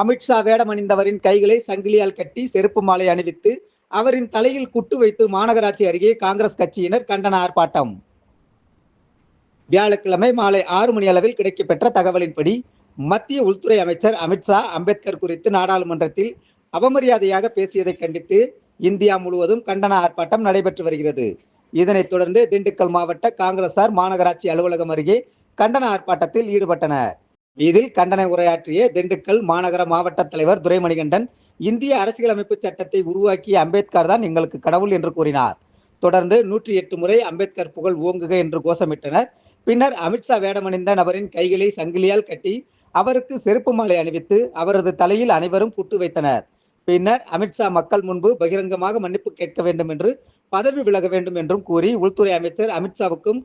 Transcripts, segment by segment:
அமித்ஷா வேடமணிந்தவரின் கைகளை சங்கிலியால் கட்டி செருப்பு மாலை அணிவித்து அவரின் தலையில் குட்டு வைத்து மாநகராட்சி அருகே காங்கிரஸ் கட்சியினர் கண்டன ஆர்ப்பாட்டம். வியாழக்கிழமை மாலை ஆறு மணி அளவில் கிடைக்கப்பெற்ற தகவலின்படி மத்திய உள்துறை அமைச்சர் அமித்ஷா அம்பேத்கர் குறித்து நாடாளுமன்றத்தில் அவமரியாதையாக பேசியதை கண்டித்து இந்தியா முழுவதும் கண்டன ஆர்ப்பாட்டம் நடைபெற்று வருகிறது. இதனைத் தொடர்ந்து திண்டுக்கல் மாவட்ட காங்கிரசார் மாநகராட்சி அலுவலகம் அருகே கண்டன ஆர்ப்பாட்டத்தில் ஈடுபட்டனர். இதில் கண்டன உரையாற்றிய திண்டுக்கல் மாநகர மாவட்ட தலைவர் துரைமணிகண்டன் இந்திய அரசியலமைப்பு சட்டத்தை உருவாக்கிய அம்பேத்கர் தான் எங்களுக்கு கடவுள் என்று கூறினார். தொடர்ந்து நூற்றி எட்டு முறை அம்பேத்கர் புகழ் ஓங்குக என்று கோஷமிட்டனர். பின்னர் அமித்ஷா வேடமணிந்த நபரின் கைகளை சங்கிலியால் கட்டி அவருக்கு செருப்பு மாலை அணிவித்து அவரது தலையில் அனைவரும் புட்டு வைத்தனர். பின்னர் அமித்ஷா மக்கள் முன்பு பகிரங்கமாக மன்னிப்பு கேட்க வேண்டும் என்று பதவி விலக வேண்டும் என்றும் கூறி உள்துறை அமைச்சர் அமித்ஷாவுக்கும்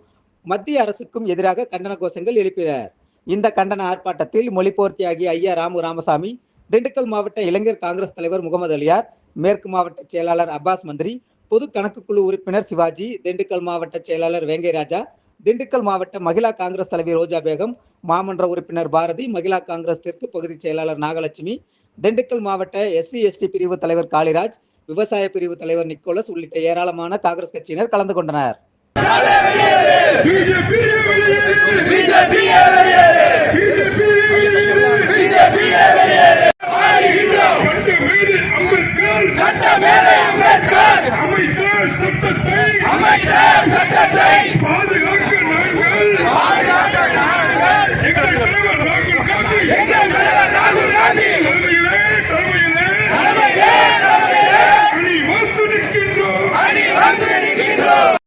மத்திய அரசுக்கும் எதிராக கண்டன கோஷங்கள் எழுப்பினர். இந்த கண்டன ஆர்ப்பாட்டத்தில் மொழிபோர்த்தியாகிய ஐயா ராமு ராமசாமி திண்டுக்கல் மாவட்ட இளைஞர் காங்கிரஸ் தலைவர் முகமது அலியார் மேற்கு மாவட்ட செயலாளர் அப்பாஸ் மந்திரி பொது கணக்குக்குழு உறுப்பினர் சிவாஜி திண்டுக்கல் மாவட்ட செயலாளர் வேங்கை ராஜா திண்டுக்கல் மாவட்ட மகிழா காங்கிரஸ் தலைவி ரோஜா பேகம் மாமன்ற உறுப்பினர் பாரதி மகிழா காங்கிரஸ் தெற்கு பகுதி செயலாளர் நாகலட்சுமி திண்டுக்கல் மாவட்ட எஸ்சி எஸ்டி பிரிவு தலைவர் காளிராஜ் விவசாய பிரிவு தலைவர் நிக்கோலஸ் உள்ளிட்ட ஏராளமான காங்கிரஸ் கட்சியினர் கலந்து கொண்டனர். சட்ட மேதை அம்பேத்கர். சட்ட மேதை அம்பேத்கர். அமைத்தார் சட்டத்தை. அமைத்தார் சட்டத்தை. பாதுகாக்க பாதுகாக்க நாங்கள். எங்கள் தலைவர் ராகுல் காந்தி. எங்கள் தலைவர் ராகுல் காந்தி.